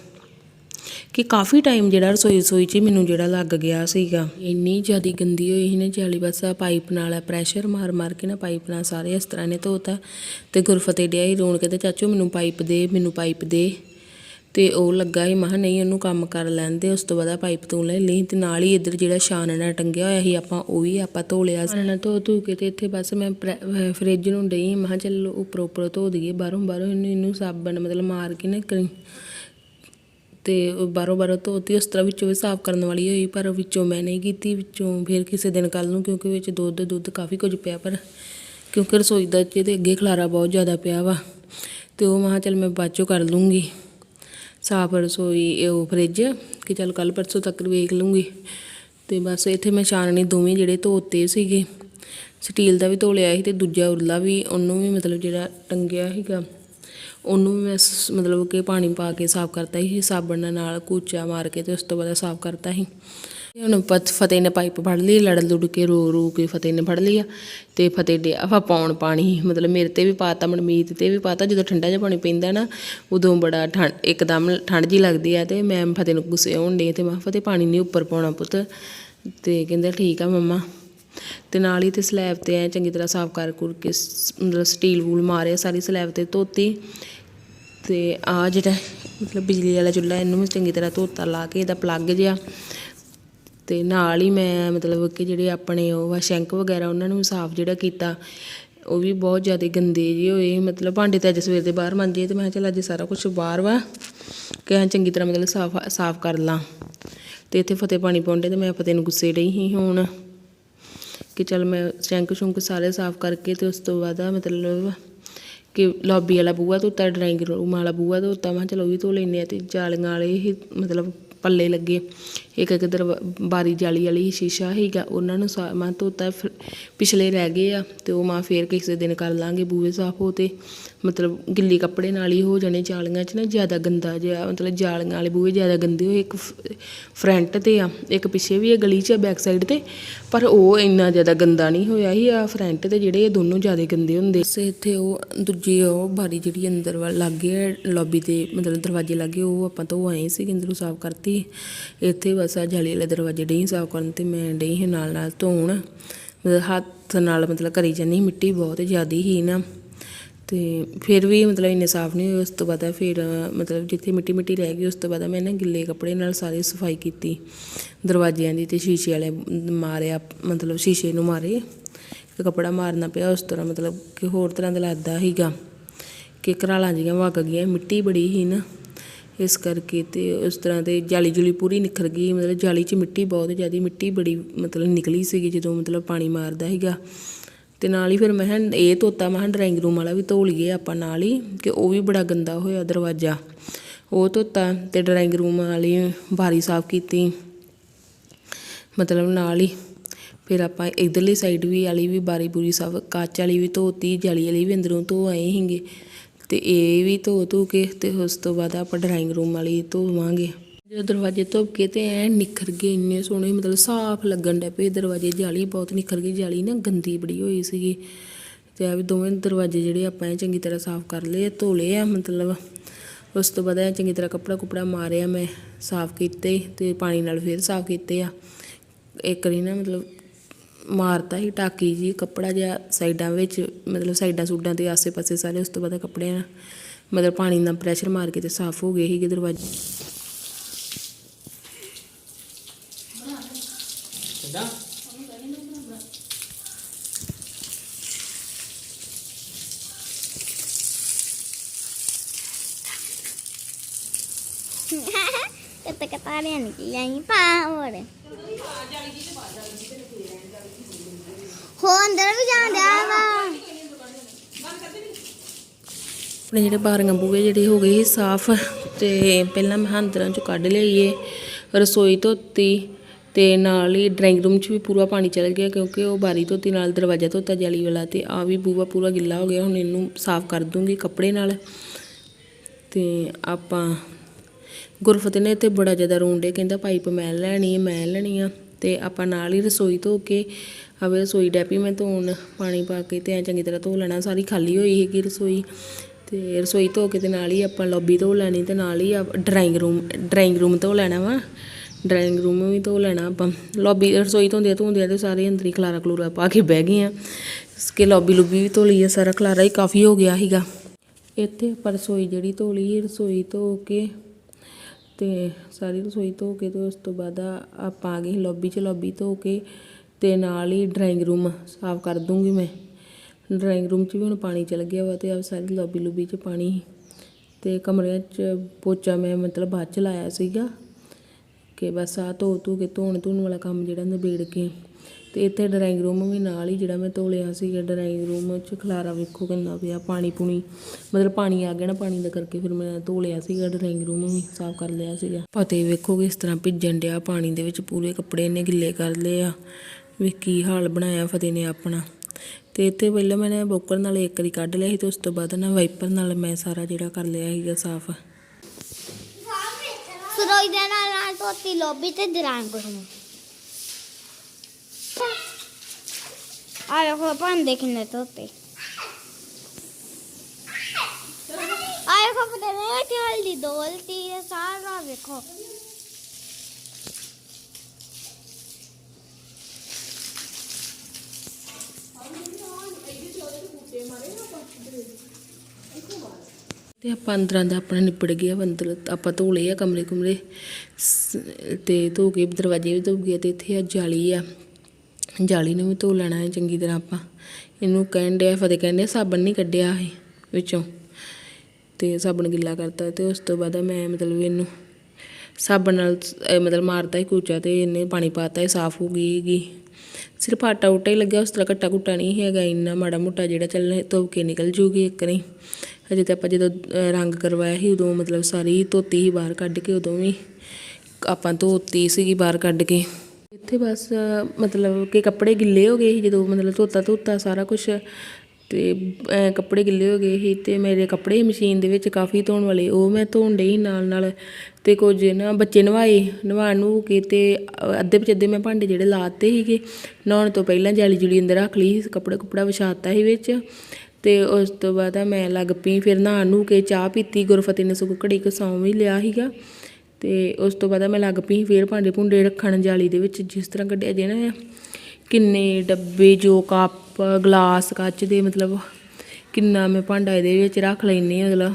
ਕਿ ਕਾਫੀ ਟਾਈਮ ਜਿਹੜਾ ਰਸੋਈ ਰਸੋਈ 'ਚ ਹੀ ਮੈਨੂੰ ਜਿਹੜਾ ਲੱਗ ਗਿਆ ਸੀਗਾ। ਇੰਨੀ ਜ਼ਿਆਦਾ ਗੰਦੀ ਹੋਈ ਸੀ ਨਾ ਜਾਲੀ, ਬਸ ਆ ਪਾਈਪ ਨਾਲ ਪ੍ਰੈਸ਼ਰ ਮਾਰ ਮਾਰ ਕੇ ਨਾ ਪਾਈਪ ਨਾਲ ਸਾਰੇ ਇਸ ਤਰ੍ਹਾਂ ਨੇ ਧੋਤਾ ਤੇ ਗੁਰਫਤੇ ਡਿਆ ਹੀ ਰੋਣ ਕੇ ਤੇ ਚਾਚੂ ਮੈਨੂੰ ਪਾਈਪ ਦੇ, ਮੈਨੂੰ ਪਾਈਪ ਦੇ। ਤੇ ਉਹ ਲੱਗਾ ਸੀ ਮਹਾ ਨਹੀਂ, ਉਹਨੂੰ ਕੰਮ ਕਰ ਲੈਂਦੇ ਉਸ ਤੋਂ ਬਾਅਦ ਆ ਪਾਈਪ ਤੋਂ ਲੈ ਲਈ ਤੇ ਨਾਲ ਹੀ ਇੱਧਰ ਜਿਹੜਾ ਛਾਨਣਾ ਟੰਗਿਆ ਹੋਇਆ ਸੀ, ਆਪਾਂ ਉਹ ਵੀ ਆਪਾਂ ਧੋ ਲਿਆ ਛਾਨਣਾ ਧੋ ਧੂ ਕੇ ਤੇ ਇੱਥੇ ਬਸ ਮੈਂ ਪ੍ਰੈ- ਫਰਿੱਜ ਨੂੰ ਡਈ ਮਹਾ ਚੱਲ ਉੱਪਰ ਉੱਪਰ ਧੋ ਦਈਏ, ਬਾਹਰੋਂ ਬਾਹਰੋਂ ਇਹਨੂੰ ਇਹਨੂੰ ਸਾਬਣ ਮਤਲਬ ਮਾਰ ਕੇ ਨਾ ਕਰੀ। ਤੇ ਉਹ ਬਾਰੋ ਬਾਰੋ ਧੋਤੀ, ਉਸ ਤਰ੍ਹਾਂ ਵਿੱਚੋਂ ਵੀ ਸਾਫ਼ ਕਰਨ ਵਾਲੀ ਹੋਈ, ਪਰ ਵਿੱਚੋਂ ਮੈਂ ਨਹੀਂ ਕੀਤੀ, ਵਿੱਚੋਂ ਫਿਰ ਕਿਸੇ ਦਿਨ ਕੱਲ ਨੂੰ, ਕਿਉਂਕਿ ਵਿੱਚ ਦੁੱਧ ਦੁੱਧ ਕਾਫੀ ਕੁਝ ਪਿਆ, ਪਰ ਕਿਉਂਕਿ ਰਸੋਈ ਦਾ ਜਿਹਦੇ ਅੱਗੇ ਖਲਾਰਾ ਬਹੁਤ ਜ਼ਿਆਦਾ ਪਿਆ ਵਾ। ਤੇ ਉਹ ਮੈਂ ਚੱਲ ਮੈਂ ਬਾਅਦ ਚੋਂ ਕਰ ਲੂੰਗੀ। ਸਾਫ਼ ਰਸੋਈ ਉਹ ਫਰਿੱਜ ਕਿ ਚੱਲ ਕੱਲ ਪਰਸੋਂ ਤੱਕ ਵੇਖ ਲੂੰਗੀ। ਤੇ ਬਸ ਇੱਥੇ ਮੈਂ ਛਾਨਣੀ ਦੋਵੇਂ ਜਿਹੜੇ ਧੋਤੇ ਸੀਗੇ। ਸਟੀਲ ਦਾ ਵੀ ਧੋ ਲਿਆ ਸੀ ਤੇ ਦੂਜਾ ਉਰਲਾ ਵੀ, ਉਹਨੂੰ ਵੀ ਮਤਲਬ ਜਿਹੜਾ ਟੰਗਿਆ ਸੀਗਾ, ਉਹਨੂੰ ਵੀ ਮੈਂ ਸ- ਮਤਲਬ ਕਿ ਪਾਣੀ ਪਾ ਕੇ ਸਾਫ਼ ਕਰਤਾ ਸੀ, ਸਾਬਣ ਨਾਲ ਕੂਚਾ ਮਾਰ ਕੇ ਤੇ ਉਸ ਤੋਂ ਬਾਅਦ ਸਾਫ਼ ਕਰਤਾ ਸੀ। ਹੁਣ ਪਤ ਫਤਿਹ ਨੇ ਪਾਈਪ ਫੜ ਲਈ ਲੜ ਲੁੜ ਕੇ ਰੋ ਰੋ ਕੇ ਫਤਿਹ ਨੇ ਫੜ ਲਈ ਆ ਤੇ ਫਤਿਹ ਦੇ ਆਵਾ ਪਾਉਣ ਪਾਣੀ ਮਤਲਬ ਮੇਰੇ ਤੇ ਵੀ ਪਾਤਾ ਮਨਮੀਤ ਤੇ ਵੀ ਪਾਤਾ ਜਦੋਂ ਠੰਡਾ ਜਿਹਾ ਪਾਣੀ ਪੈਂਦਾ ਨਾ ਉਦੋਂ ਬੜਾ ਠੰਡ ਇੱਕਦਮ ਠੰਡ ਜੀ ਲੱਗਦੀ ਆ ਤੇ ਮੈਂ ਫਤਿਹ ਨੂੰ ਗੁੱਸੇ ਹੋਣ ਡੇ ਤੇ ਮੈਂ ਕਿਹਾ, ਫਤਿਹ ਪਾਣੀ ਨਹੀਂ ਉੱਪਰ ਪਾਉਣਾ ਪੁੱਤ। ਤੇ ਕਹਿੰਦਾ ਠੀਕ ਆ ਮੰਮਾ। ਤੇ ਨਾਲ ਹੀ ਤੇ ਸਲੈਬ ਤੇ ਐ ਚੰਗੀ ਤਰ੍ਹਾਂ ਸਾਫ਼ ਕਰ ਕੁਰ ਕੇ ਮਤਲਬ ਸਟੀਲ ਵੂਲ ਮਾਰਿਆ ਸਾਰੀ ਸਲੈਬ ਤੇ ਧੋਤੀ। ਤੇ ਆ ਜਿਹੜਾ ਮਤਲਬ ਬਿਜਲੀ ਵਾਲਾ ਚੁੱਲ੍ਹਾ ਇਹਨੂੰ ਵੀ ਚੰਗੀ ਤਰ੍ਹਾਂ ਧੋਤਾ ਲਾ ਕੇ ਇਹਦਾ ਪਲੱਗ ਜਿਹਾ ਅਤੇ ਨਾਲ ਹੀ ਮੈਂ ਮਤਲਬ ਕਿ ਜਿਹੜੇ ਆਪਣੇ ਉਹ ਵਾ ਸ਼ੈਂਕ ਵਗੈਰਾ ਉਹਨਾਂ ਨੂੰ ਸਾਫ਼ ਜਿਹੜਾ ਕੀਤਾ, ਉਹ ਵੀ ਬਹੁਤ ਜ਼ਿਆਦਾ ਗੰਦੇ ਜਿਹੇ ਹੋਏ। ਮਤਲਬ ਭਾਂਡੇ ਤਾਂ ਅੱਜ ਸਵੇਰ ਦੇ ਬਾਹਰ ਮਾਂਜੇ ਤੇ ਮੈਂ ਕਿਹਾ ਚੱਲ ਅੱਜ ਸਾਰਾ ਕੁਝ ਬਾਹਰ ਵਾ, ਕਿ ਐਂ ਚੰਗੀ ਤਰ੍ਹਾਂ ਮਤਲਬ ਸਾਫ਼ ਸਾਫ਼ ਕਰ ਲਾਂ। ਤੇ ਇੱਥੇ ਫਤਿਹ ਪਾਣੀ ਪਾਉਂਦੇ ਤੇ ਮੈਂ ਫਤਿਹ ਨੂੰ ਗੁੱਸੇ ਡਈ ਸੀ ਹੁਣ, ਕਿ ਚਲ ਮੈਂ ਸ਼ੈਂਕ ਸ਼ੁੰਕ ਸਾਰੇ ਸਾਫ਼ ਕਰਕੇ ਤੇ ਉਸ ਤੋਂ ਬਾਅਦ ਮਤਲਬ ਕਿ ਲੌਬੀ ਵਾਲਾ ਬੂਹਾ ਧੋਤਾ, ਡਰਾਇੰਗ ਰੂਮ ਵਾਲਾ ਬੂਹਾ ਧੋਤਾ, ਮੈਂ ਚਲੋ ਉਹ ਵੀ ਧੋ ਲੈਂਦੇ ਆ ਤੇ ਜਾਲੀਆਂ ਵਾਲੇ ਹੀ ਮਤਲਬ ਪੱਲੇ ਲੱਗੇ। ਇੱਕ ਇੱਕ ਦਰਵਾ ਬਾਰੀ ਜਾਲੀ ਵਾਲੀ ਸ਼ੀਸ਼ਾ ਸੀਗਾ, ਉਹਨਾਂ ਨੂੰ ਸਾ- ਮੈਂ ਧੋਤਾ, ਫਿਰ ਪਿਛਲੇ ਰਹਿ ਗਏ ਆ ਤੇ ਉਹ ਮੈਂ ਫੇਰ ਕਿਸੇ ਦਿਨ ਕਰ ਲਾਂਗੇ ਬੂਹੇ ਸਾਫ਼ ਹੋ ਤੇ, ਮਤਲਬ ਗਿੱਲੀ ਕੱਪੜੇ ਨਾਲ ਹੀ ਹੋ ਜਾਣੇ ਜਾਲੀਆਂ 'ਚ ਨਾ, ਜ਼ਿਆਦਾ ਗੰਦਾ ਜਿਹਾ, ਮਤਲਬ ਜਾਲੀਆਂ ਵਾਲੇ ਬੂਹੇ ਜ਼ਿਆਦਾ ਗੰਦੇ ਹੋਏ, ਇੱਕ ਫਰੰਟ ਤੇ ਆ, ਇੱਕ ਪਿੱਛੇ ਵੀ ਆ ਗਲੀ 'ਚ ਬੈਕ ਸਾਈਡ ਤੇ, ਪਰ ਉਹ ਇੰਨਾ ਜ਼ਿਆਦਾ ਗੰਦਾ ਨਹੀਂ ਹੋਇਆ ਹੀ ਆ ਫਰੰਟ ਤੇ ਜਿਹੜੇ ਇਹ ਦੋਨੋਂ ਜ਼ਿਆਦਾ ਗੰਦੇ ਹੁੰਦੇ। ਸੇ ਇੱਥੇ ਉਹ, ਦੂਜੀ ਉਹ ਬਾਰੀ ਜਿਹੜੀ ਅੰਦਰ ਵੱਲ ਲੱਗ ਲੱਗੇ ਲੌਬੀ ਤੇ ਮਤਲਬ ਦਰਵਾਜ਼ੇ ਲੱਗੇ, ਉਹ ਆਪਾਂ ਤੋਂ ਆਏ ਸੀ ਅੰਦਰੋਂ ਸਾਫ਼ ਕਰਤੀ। ਇੱਥੇ ਬਸ ਆ ਜਾਲੀ ਵਾਲੇ ਦਰਵਾਜ਼ੇ ਡਈ ਸਾਫ਼ ਕਰਨ ਤੇ ਮੈਂ ਡਈ ਸੀ ਨਾਲ ਨਾਲ ਧੋਣ। ਮਤਲਬ ਹੱਥ ਨਾਲ ਮਤਲਬ ਕਰੀ ਜਾਂਦੀ ਮਿੱਟੀ ਬਹੁਤ ਜ਼ਿਆਦੀ ਸੀ ਨਾ। ਤੇ ਫਿਰ ਵੀ ਮਤਲਬ ਇੰਨੇ ਸਾਫ਼ ਨਹੀਂ ਹੋਏ, ਉਸ ਤੋਂ ਬਾਅਦ ਫਿਰ ਮਤਲਬ ਜਿੱਥੇ ਮਿੱਟੀ ਮਿੱਟੀ ਰਹਿ ਗਈ, ਉਸ ਤੋਂ ਬਾਅਦ ਮੈਂ ਨਾ ਗਿੱਲੇ ਕੱਪੜੇ ਨਾਲ ਸਾਰੀ ਸਫ਼ਾਈ ਕੀਤੀ। ਦਰਵਾਜ਼ਿਆਂ ਦੀ ਤੇ ਸ਼ੀਸ਼ੇ ਵਾਲੇ ਮਾਰਿਆ, ਮਤਲਬ ਸ਼ੀਸ਼ੇ ਨੂੰ ਮਾਰੇ। ਕੱਪੜਾ ਮਾਰਨਾ ਪਿਆ, ਉਸ ਤਰ੍ਹਾਂ ਮਤਲਬ ਕਿ ਹੋਰ ਤਰ੍ਹਾਂ ਦਾ ਲੱਗਦਾ ਸੀਗਾ। ਕਿ ਘਰਾਲਾਂ ਜੀਆਂ ਵਗ ਗਈਆਂ, ਮਿੱਟੀ ਬੜੀ ਸੀ ਨਾ। ਇਸ ਕਰਕੇ ਅਤੇ ਉਸ ਤਰ੍ਹਾਂ ਦੇ ਜਾਲੀ ਜੁਲੀ ਪੂਰੀ ਨਿਖਰ ਗਈ, ਮਤਲਬ ਜਾਲੀ 'ਚ ਮਿੱਟੀ ਬਹੁਤ ਜ਼ਿਆਦਾ, ਮਿੱਟੀ ਬੜੀ ਮਤਲਬ ਨਿਕਲੀ ਸੀਗੀ ਜਦੋਂ ਮਤਲਬ ਪਾਣੀ ਮਾਰਦਾ ਸੀਗਾ। ਅਤੇ ਨਾਲ ਹੀ ਫਿਰ ਮੈਂ ਕਿਹਾ ਇਹ ਧੋਤਾ ਮੈਂ ਕਿਹਾ ਡਰਾਇੰਗ ਰੂਮ ਵਾਲਾ ਵੀ ਧੋ ਲਈਏ ਆਪਾਂ ਨਾਲ ਹੀ, ਕਿ ਉਹ ਵੀ ਬੜਾ ਗੰਦਾ ਹੋਇਆ ਦਰਵਾਜ਼ਾ। ਉਹ ਧੋਤਾ ਅਤੇ ਡਰਾਇੰਗ ਰੂਮ ਵਾਲੀ ਬਾਰੀ ਸਾਫ਼ ਕੀਤੀ, ਮਤਲਬ ਨਾਲ ਹੀ। ਫਿਰ ਆਪਾਂ ਇਧਰਲੀ ਸਾਈਡ ਵੀ ਵਾਲੀ ਵੀ ਬਾਰੀ ਬੂਰੀ ਸਭ ਕਾਚ ਵਾਲੀ ਵੀ ਧੋਤੀ, ਜਾਲੀ ਵਾਲੀ ਵੀ ਅੰਦਰੋਂ ਧੋ ਆਏ ਸੀਗੇ। ਅਤੇ ਇਹ ਵੀ ਧੋ ਧੋ ਕੇ ਅਤੇ ਉਸ ਤੋਂ ਬਾਅਦ ਆਪਾਂ ਡਰਾਇੰਗ ਰੂਮ ਵਾਲੀ ਧੋਵਾਂਗੇ। ਜਦੋਂ ਦਰਵਾਜ਼ੇ ਧੋ ਕੇ ਤੇ ਐ ਨਿਖਰ ਗਏ, ਇੰਨੇ ਸੋਹਣੇ, ਮਤਲਬ ਸਾਫ਼ ਲੱਗਣ ਡੇ ਪਏ। ਦਰਵਾਜ਼ੇ ਜਾਲੀ ਬਹੁਤ ਨਿਖਰ ਗਈ ਜਾਲੀ ਨਾ ਗੰਦੀ ਬੜੀ ਹੋਈ ਸੀਗੀ। ਤੇ ਆ ਵੀ ਦੋਵੇਂ ਦਰਵਾਜ਼ੇ ਜਿਹੜੇ ਆਪਾਂ ਇਹ ਚੰਗੀ ਤਰ੍ਹਾਂ ਸਾਫ਼ ਕਰ ਲਏ, ਧੋ ਲਏ ਆ, ਮਤਲਬ ਉਸ ਤੋਂ ਬਾਅਦ ਐਂ ਚੰਗੀ ਤਰ੍ਹਾਂ ਕੱਪੜਾ ਕੁਪੜਾ ਮਾਰਿਆ ਮੈਂ, ਸਾਫ਼ ਕੀਤੇ ਤੇ ਪਾਣੀ ਨਾਲ ਫਿਰ ਸਾਫ਼ ਕੀਤੇ ਆ। ਇੱਕ ਵਾਰੀ ਨਾ ਮਤਲਬ ਮਾਰਤਾ ਹੀ ਟਾਕੀ ਜੀ ਕੱਪੜਾ ਜਿਹਾ ਸਾਈਡਾਂ ਵਿੱਚ ਮਤਲਬ ਸਾਈਡਾਂ ਸੂਡਾਂ ਦੇ ਆਸੇ-ਪਾਸੇ ਸਾਰੇ ਉਸ ਤੋਂ ਬਾਅਦ ਕੱਪੜਿਆਂ ਨਾਲ ਮਤਲਬ ਪਾਣੀ ਨਾਲ ਪ੍ਰੈਸ਼ਰ ਮਾਰ ਕੇ ਤੇ ਸਾਫ਼ ਹੋ ਗਏ ਸੀਗੇ ਦਰਵਾਜ਼ੇ Kata kata dia ni yang power. ਹੋ ਅੰਦਰ ਵੀ ਜਾਂਦਾ ਵਾ। ਆਪਣੇ ਜਿਹੜੇ ਬਾਰੀਆਂ ਬੂਹੇ ਜਿਹੜੇ ਹੋ ਗਏ ਸਾਫ਼, ਤੇ ਪਹਿਲਾਂ ਮੈਂ ਅੰਦਰਾਂ ਚੋਂ ਕੱਢ ਲਈਏ ਰਸੋਈ ਧੋਤੀ, ਤੇ ਨਾਲ ਹੀ ਡਰਾਇੰਗ ਰੂਮ 'ਚ ਵੀ ਪੂਰਾ ਪਾਣੀ ਚਲ ਗਿਆ, ਕਿਉਂਕਿ ਉਹ ਬਾਰੀ ਧੋਤੀ, ਨਾਲ ਦਰਵਾਜ਼ਾ ਧੋਤਾ ਜਾਲੀ ਵਾਲਾ, ਤੇ ਆ ਵੀ ਬੂਹਾ ਪੂਰਾ ਗਿੱਲਾ ਹੋ ਗਿਆ, ਹੁਣ ਇਹਨੂੰ ਸਾਫ਼ ਕਰ ਦੂੰਗੀ ਕੱਪੜੇ ਨਾਲ। ਤੇ ਆਪਾਂ ਗੁਰਫਤ ਨੇ ਤੇ ਬੜਾ ਜ਼ਿਆਦਾ ਰੋਂਡੇ ਕਹਿੰਦਾ ਪਾਈਪ ਮੈਂ ਲੈਣੀ ਹੈ, ਮੈਂ ਲੈਣੀ ਆ, ਤੇ ਆਪਾਂ ਨਾਲ ਹੀ ਰਸੋਈ ਧੋ ਕੇ ਆਵੇ ਰਸੋਈ ਡੈਪੀ ਮੈਂ ਧੋਣ ਪਾਣੀ ਪਾ ਕੇ ਤੇ ਐ ਚੰਗੀ ਤਰ੍ਹਾਂ ਧੋ ਲੈਣਾ। ਸਾਰੀ ਖਾਲੀ ਹੋਈ ਹੈਗੀ ਰਸੋਈ ਤੇ ਰਸੋਈ ਧੋ ਕੇ ਤੇ ਨਾਲ ਹੀ ਆਪਾਂ ਲੌਬੀ ਧੋ ਲੈਣੀ ਤੇ ਨਾਲ ਹੀ ਡਰਾਇੰਗ ਰੂਮ ਡਰਾਇੰਗ ਰੂਮ ਧੋ ਲੈਣਾ ਵਾ। ਡਰਾਇੰਗ ਰੂਮ ਵੀ ਧੋ ਲੈਣਾ ਆਪਾਂ। ਲੌਬੀ ਰਸੋਈ ਧੋਂਦੇ ਧੋਂਦੇ ਤੇ ਸਾਰੇ ਅੰਦਰ ਹੀ ਖਲਾਰਾ ਖਲੂਰਾ ਪਾ ਕੇ ਬਹਿ ਗਏ ਆ। ਇਸਕੇ ਲੌਬੀ ਲੁਬੀ ਵੀ ਧੋ ਲਈ ਆ, ਸਾਰਾ ਖਲਾਰਾ ਹੀ ਕਾਫੀ ਹੋ ਗਿਆ ਸੀਗਾ। ਇੱਥੇ ਆਪਾਂ ਰਸੋਈ ਜਿਹੜੀ ਧੋ ਲਈ ਰਸੋਈ ਧੋ ਕੇ ਤੇ ਸਾਰੀ ਰਸੋਈ ਧੋ ਕੇ ਤੇ ਉਸ ਤੋਂ ਬਾਅਦ ਆਪਾਂ ਆ ਗਏ ਲੌਬੀ 'ਚ। ਲੌਬੀ ਧੋ ਕੇ ਅਤੇ ਨਾਲ ਹੀ ਡਰਾਇੰਗ ਰੂਮ ਸਾਫ਼ ਕਰ ਦੂੰਗੀ ਮੈਂ। ਡਰਾਇੰਗ ਰੂਮ 'ਚ ਵੀ ਹੁਣ ਪਾਣੀ ਚਲ ਗਿਆ ਵਾ ਅਤੇ ਆ ਸਾਰੀ ਲੋਬੀ ਲੁਬੀ 'ਚ ਪਾਣੀ ਸੀ। ਤੇ ਕਮਰਿਆਂ 'ਚ ਪੋਚਾ ਮੈਂ ਮਤਲਬ ਬਾਅਦ 'ਚ ਲਾਇਆ ਸੀਗਾ ਕਿ ਬਸ ਆਹ ਧੋ ਧੂ ਕੇ ਧੋਣ ਧੋਣ ਵਾਲਾ ਕੰਮ ਜਿਹੜਾ ਨਿਬੇੜ ਕੇ। ਅਤੇ ਇੱਥੇ ਡਰਾਇੰਗ ਰੂਮ ਵੀ ਨਾਲ ਹੀ ਜਿਹੜਾ ਮੈਂ ਧੋ ਲਿਆ ਸੀਗਾ ਡਰਾਇੰਗ ਰੂਮ 'ਚ ਖਲਾਰਾ ਵੇਖੋ ਕਿੰਨਾ ਪਿਆ, ਪਾਣੀ ਪੂਣੀ, ਮਤਲਬ ਪਾਣੀ ਆ ਗਿਆ ਨਾ ਪਾਣੀ ਦਾ ਕਰਕੇ ਫਿਰ ਮੈਂ ਧੋ ਲਿਆ ਸੀਗਾ ਡਰਾਇੰਗ ਰੂਮ ਵੀ, ਸਾਫ਼ ਕਰ ਲਿਆ ਸੀਗਾ। ਪਤੇ ਵੇਖੋ ਕਿਸ ਤਰ੍ਹਾਂ ਭਿੱਜਣ ਡਿਆ ਪਾਣੀ ਦੇ ਵਿੱਚ, ਪੂਰੇ ਕੱਪੜੇ ਨੇ ਗਿੱਲੇ ਕਰ ਲਏ ਆ। ਵੀ ਕੀ ਹਾਲ ਬਣਾਇਆ ਫਤਿਹ ਨੇ ਆਪਣਾ। ਤੇ ਇੱਥੇ ਪਹਿਲਾਂ ਮੈਂ ਨਾ ਬੋਕਰ ਨਾਲ ਇੱਕ ਵਾਰੀ ਕੱਢ ਲਿਆ ਸੀ ਤੇ ਉਸ ਤੋਂ ਬਾਅਦ ਨਾ ਵਾਈਪਰ ਨਾਲ ਮੈਂ ਸਾਰਾ ਜਿਹੜਾ ਕਰ ਲਿਆ ਸੀਗਾ ਸਾਫ਼। ਸਰੋਈ ਦੇ ਨਾਲ ਨਾਲ ਧੋਤੀ ਲੋਬੀ ਤੇ ਦਰਾਂਗ ਨੂੰ। ਆ ਵੇਖੋ ਭਾਂਡੇ ਕਿੰਨੇ ਧੋਤੇ। ਆ ਵੇਖੋ ਪਤਾ ਨਹੀਂ ਕਿ ਹਲਦੀ ਦੋਲਤੀ ਇਹ ਸਾਰਾ ਵੇਖੋ। ਤੇ ਆਪਾਂ ਅੰਦਰਾਂ ਦਾ ਆਪਣਾ ਨਿਪੜ ਗਿਆ, ਅੰਦਰ ਆਪਾਂ ਧੋ ਲਏ ਆ ਕਮਰੇ ਕੁਮਰੇ। ਤੇ ਧੋ ਕੇ ਦਰਵਾਜ਼ੇ ਵੀ ਧੋ ਗਏ ਤੇ ਇੱਥੇ ਆ ਜਾਲੀ ਆ। ਜਾਲੀ ਨੂੰ ਵੀ ਧੋ ਲੈਣਾ ਹੈ ਚੰਗੀ ਤਰ੍ਹਾਂ ਆਪਾਂ। ਇਹਨੂੰ ਕਹਿਣ ਡਿਆ, ਫਤਿਹ ਕਹਿੰਦੇ ਸਾਬਣ ਨਹੀਂ ਕੱਢਿਆ ਇਹ ਵਿੱਚੋਂ। ਤੇ ਸਾਬਣ ਗਿੱਲਾ ਕਰਤਾ ਤੇ ਉਸ ਤੋਂ ਬਾਅਦ ਮੈਂ ਮਤਲਬ ਇਹਨੂੰ ਸਾਬਣ ਨਾਲ ਮਤਲਬ ਮਾਰਤਾ ਹੀ ਕੂਚਾ ਤੇ ਇਹਨੇ ਪਾਣੀ ਪਾਤਾ ਇਹ ਸਾਫ਼ ਹੋ ਗਈ ਹੈਗੀ। ਸਿਰਫ ਆਟਾ ਉਟਾ ਹੀ ਲੱਗਿਆ, ਉਸ ਤਰ੍ਹਾਂ ਘੱਟਾ ਘੁੱਟਾ ਨਹੀਂ ਹੈਗਾ, ਇੰਨਾ ਮਾੜਾ ਮੋਟਾ ਜਿਹੜਾ ਚੱਲ ਧੋ ਕੇ ਨਿਕਲ ਜੂਗੀ ਇੱਕ ਨਹੀਂ। ਹਜੇ ਤਾਂ ਆਪਾਂ ਜਦੋਂ ਰੰਗ ਕਰਵਾਇਆ ਸੀ, ਉਦੋਂ ਮਤਲਬ ਸਾਰੀ ਧੋਤੀ ਹੀ ਬਾਹਰ ਕੱਢ ਕੇ, ਉਦੋਂ ਵੀ ਆਪਾਂ ਧੋਤੀ ਸੀਗੀ ਬਾਹਰ ਕੱਢ ਕੇ। ਇੱਥੇ ਬਸ ਮਤਲਬ ਕਿ ਕੱਪੜੇ ਗਿੱਲੇ ਹੋ ਗਏ ਸੀ, ਜਦੋਂ ਮਤਲਬ ਧੋਤਾ ਧੋਤਾ ਸਾਰਾ ਕੁਝ ਅਤੇ ਕੱਪੜੇ ਗਿੱਲੇ ਹੋ ਗਏ ਸੀ ਅਤੇ ਮੇਰੇ ਕੱਪੜੇ ਮਸ਼ੀਨ ਦੇ ਵਿੱਚ ਕਾਫੀ ਧੋਣ ਵਾਲੇ ਉਹ ਮੈਂ ਧੋਣ ਡਈ ਸੀ ਨਾਲ ਨਾਲ ਅਤੇ ਕੁਝ ਨਾ ਬੱਚੇ ਨਵਾਏ ਨਵਾਉਣ ਨੂ ਕੇ ਤੇ ਅ- ਅੱਧੇ ਪਚੱਦੇ ਮੈਂ ਭਾਂਡੇ ਜਿਹੜੇ ਲਾਤੇ ਸੀਗੇ ਨਹਾਉਣ ਤੋਂ ਪਹਿਲਾਂ ਜਾਲੀ ਜੁਲੀ ਅੰਦਰ ਰੱਖ ਲਈ ਸੀ, ਕੱਪੜਾ ਕੁਪੜਾ ਵਿਛਾਤਾ ਸੀ ਵਿੱਚ ਅਤੇ ਉਸ ਤੋਂ ਬਾਅਦ ਮੈਂ ਲੱਗ ਪਈ ਫਿਰ ਨਹਾਉਣ ਨੂ ਕੇ ਚਾਹ ਪੀਤੀ ਗੁਰਫਤਿਹ ਨੇ ਸਗੋਂ ਘੜੀ ਕੁ ਸੌਂ ਵੀ ਲਿਆ ਸੀਗਾ ਅਤੇ ਉਸ ਤੋਂ ਬਾਅਦ ਮੈਂ ਲੱਗ ਪਈ ਫਿਰ ਭਾਂਡੇ ਭੁੰਡੇ ਰੱਖਣ ਜਾਲੀ ਦੇ ਵਿੱਚ ਜਿਸ ਤਰ੍ਹਾਂ ਕੱਢਿਆ ਜੇ ਨਾ ਕਿੰਨੇ ਡੱਬੇ, ਜੋ ਕੱਪ, ਗਲਾਸ, ਕੱਚ ਦੇ ਮਤਲਬ ਕਿੰਨਾ ਮੈਂ ਭਾਂਡਾ ਇਹਦੇ ਵਿੱਚ ਰੱਖ ਲੈਂਦੀ ਹਾਂ ਮਤਲਬ